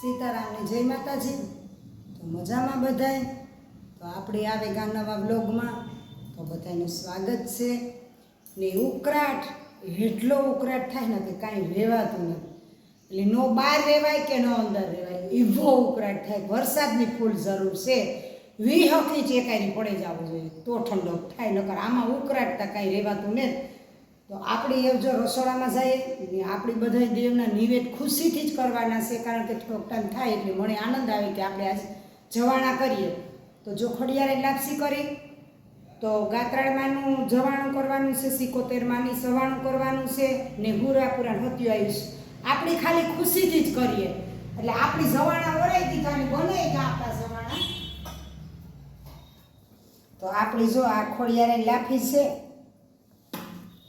સીતારામને જય માતાજી. તો મજામાં બધાય? તો આપણે આવે ગા નવા બ્લોગમાં તો બધાનું સ્વાગત છે. ને ઉકળાટ એટલો ઉકળાટ થાય ને કે કાંઈ રહેવાતું નથી. એટલે નો બહાર રહેવાય કે નો અંદર રહેવાય એવો ઉકળાટ થાય. વરસાદની ફૂલ જરૂર છે. વી હકી ચેકારી પડે જવું જોઈએ. તો ઠંડો થાય, નકર આમાં ઉકળાટતા કાંઈ રહેવાતું નથી તો આપણે એ જો રસોડામાં જઈએ આપણી બધા દેવના નિવેદ ખુશીથી જ કરવાના છે, કારણ કે થોડોક થાય એટલે મને આનંદ આવે કે આપણે આજે જવાણા કરીએ. તો જો ખડિયારે લાપસી કરી, તો ગાત્રાળમાંનું જવાણું કરવાનું છે, સિકોતેરમાંની સવાણું કરવાનું છે, ને હુરાપુરા હત્યું આવ્યું છે આપણી ખાલી ખુશીથી જ કરીએ. એટલે આપણી જવાણા વરાઈ દીધા ને બને ગયા આપણા જવાણા. તો આપણી જો આ ખોડિયારે લાફી છે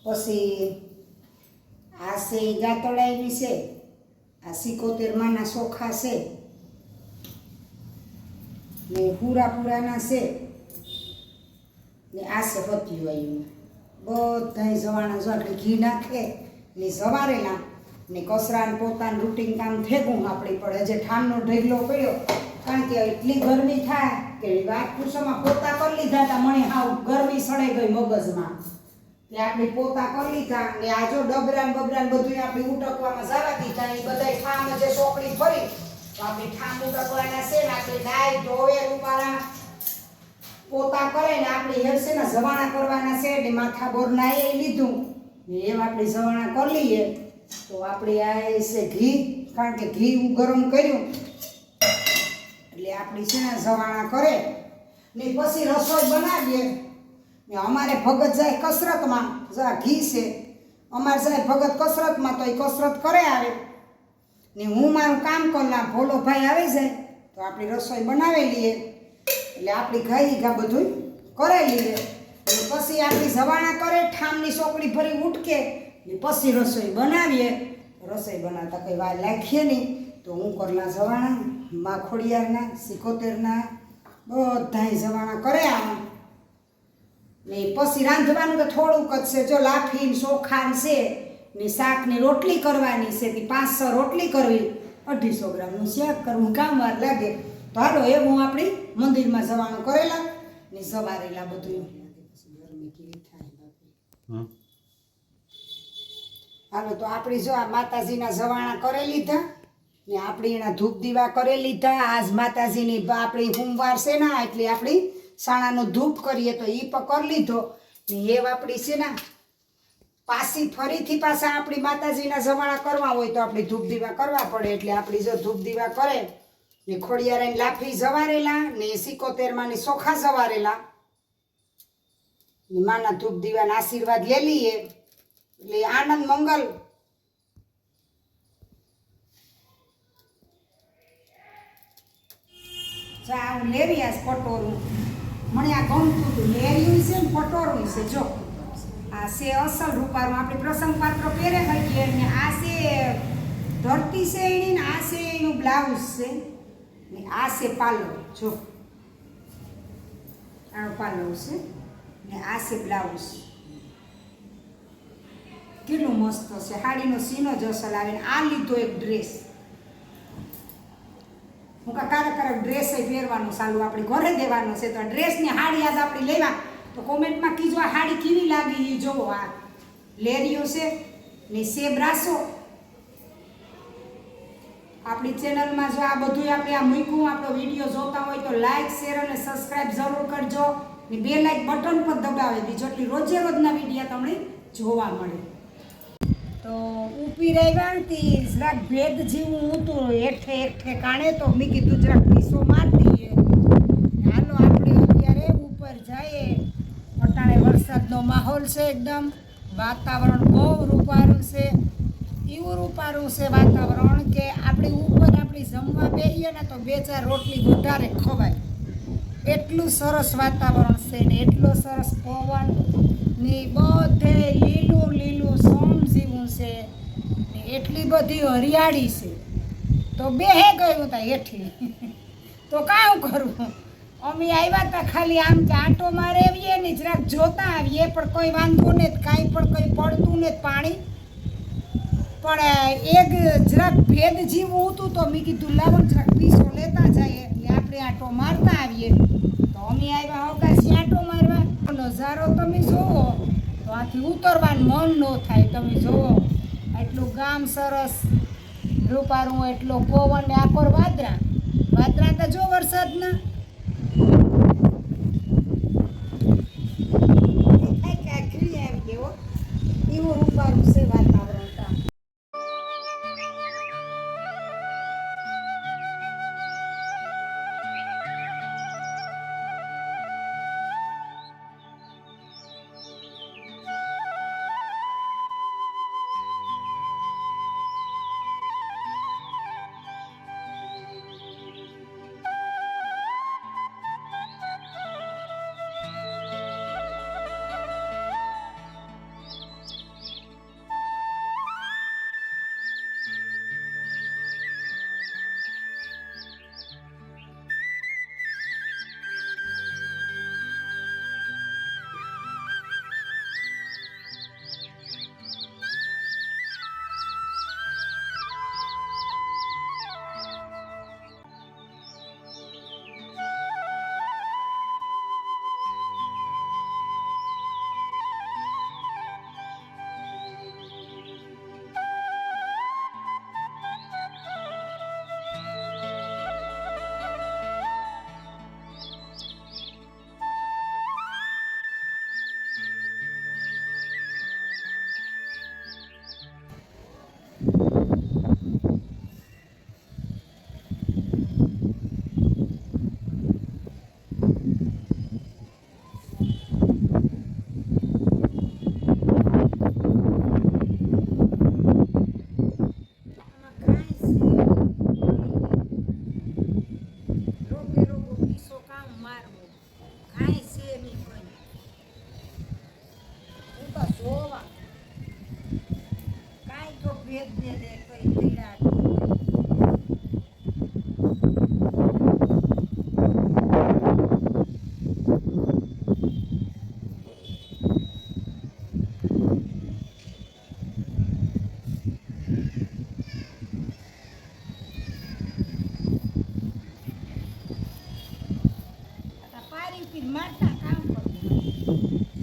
પછી આ છે ગાતડાયેલી છે, આ સિકોતેર માના ચોખા છે, ને પૂરા પૂરાના છે, ને આ છે પત્યું બધા જવાના જો આપણે ઘી નાખે ને સવારેલા ને કસરાને પોતાનું રૂટીન કામ થેગું આપણી પડે. જે ઠામનો ઢગલો પડ્યો કારણ કે એટલી ગરમી થાય કે વાત પૂછવામાં પોતા કરી લીધા હતા મને હાવ ગરમી સડે ગઈ મગજમાં. તે આપણે પોતા કરી લીધા ને આ જો ડબરા ને બબરા ને બધું આપણે ઉટકવામાં જવા દીધા એ બધા ઠામ જે સોકડી ફરી તો આપણે ઠામ ઉટકવાના છે ને આપણે ગાય ધોવે રૂપારા. પોતા કરે ને આપણે હેર છે ને જવાણા કરવાના છે ને માથા બોરના એ લીધું. ને એમ આપણે જવાણા કરી લઈએ. તો આપણે આ છે ઘી, કારણ કે ઘી હું ગરમ કર્યું. એટલે આપણી છે ને જવાણા કરે. ને પછી રસોઈ બનાવીએ. ને અમારે ભગત જાય કસરતમાં, જા ઘી છે. અમારે જાય ભગત કસરતમાં તો એ કસરત કરે આવે ને હું મારું કામ કરલા ભોલો ભાઈ આવી જાય, તો આપણી રસોઈ બનાવી લઈએ. એટલે આપણી ઘાઈ ઘા બધું કરે લઈએ. અને પછી આપણી જવાણા કરે, ઠામની ચોકડી ભરી ઉઠકે ને પછી રસોઈ બનાવીએ. રસોઈ બનાવતા કંઈ વાર લાખીએ નહીં. તો હું કરલા જવાણા માખોડિયારના સિકોતેરના, બધાય જવાણા કરે આમ. ને પછી રાંધવાનું તો થોડુંક જ છે. જો લાફી ચોખાન છે ને શાકની રોટલી કરવાની છે તે પાંચસો રોટલી કરવી અઢીસો ગ્રામનું શાક કરવું કામ વાર લાગે. તો હાલો એ હું આપણી મંદિરમાં જવાનું કરેલા ને સવારેલા બધું. હાલો તો આપણી જો આ માતાજીના જવાણા કરી લીધા ને આપણી એના ધૂપ દીવા કરી લીધા. આજ માતાજીની આપણી સોમવાર છે ને એટલે આપણી સાણાનો ધૂપ કરીએ તો એ પકડ લીધો. ને એ આપણી છે ને, પાછી ફરીથી પાછા આપણી માતાજીના જમાણા કરવા હોય તો આપણે ધૂપ દીવા કરવા પડે. એટલે આપણી જો ધૂપ દીવા કરે, ને ખોડિયારાની લાફી જવારેલા, ને સિકોતેરમાં ને સોખા જવારેલા. માના ધૂપ દીવાના આશીર્વાદ લે લઈએ એટલે આનંદ, મંગલ. હું લેવી આ પટોરું મને આ ગમતું હતું લેરિયું છે ને પટોરું છે, જો. આ છે અસલ રૂપારું. આપણે પ્રસંગ પાત્ર પહેરે હકીએ ને આ છે ધરતી છે એની ને આ છે એનું બ્લાઉઝ છે. ને આ છે પાલો જો. આ પાલો છે ને આ છે બ્લાઉઝ. કેટલું મસ્ત છે. સાડીનો સીનો જ અસલ આવે ને આ લીધો એક ડ્રેસ. હું કા કારે કારક ડ્રેસ પહેરવાનું સાલું આપણે ઘરે દેવાનું છે, તો આ ડ્રેસની હાડી આજ આપણે લેવા. તો કોમેન્ટમાં કીજો આ હાડી કેવી લાગી એ જોવો. આ લેરીઓ છે ને સેબ રાસો. આપણી ચેનલમાં જો આ બધું આપણે આ મૂક્યું, આપણો વીડિયો જોતા હોય તો લાઇક શેર અને સબસ્ક્રાઇબ જરૂર કરજો. ને બે લાઇક બટન પર દબાવી દીજો એટલે રોજે રોજના વીડિયો તમને જોવા મળે. ઊભી રહેવા તી જરાક ભેદ જેવું હતું. હેઠે હેઠે કાણે તો મેં કીધું જરાક પીસો મારતી હાલો, આપણે અત્યારે ઉપર જઈએ. અટાણે વરસાદનો માહોલ છે એકદમ. વાતાવરણ બહુ રૂપારું છે. એવું રૂપારું છે વાતાવરણ કે આપણે ઉપર આપણી જમવા બેહીએ ને તો બે ચાર રોટલી વધારે ખવાય. એટલું સરસ વાતાવરણ છે ને એટલો સરસ પવનની બધે લીલું લીલું સોમ જેવું છે. ને એટલી બધી હરિયાળી છે. તો બેહે ગયું તા હેઠી. તો કાં કરવું? અમે આવ્યા હતા ખાલી આમ આંટો મારે આવીએ ને જરાક જોતા આવીએ, પણ કોઈ વાંધો ને કાંઈ પણ કંઈ પડતું ને પાણી. પણ એક જરાક ભેદ જીવું હતું તો મેં કીધું, લાવો જરાક પીસો લેતા જઈએ એટલે આપણે આંટો મારતા આવીએ. તો અમે આવ્યા અવકાશી આંટો મારવા. નજારો તમે જોવો. તો આથી ઉતરવાનું મન ન થાય, તમે જોવો. એટલું ગામ સરસ. રૂપારું એટલો પવન ને આકોર વાદરા. વાદરા તો જો વરસાદના. એવું રૂપારું છે. મારતા કામ કરવું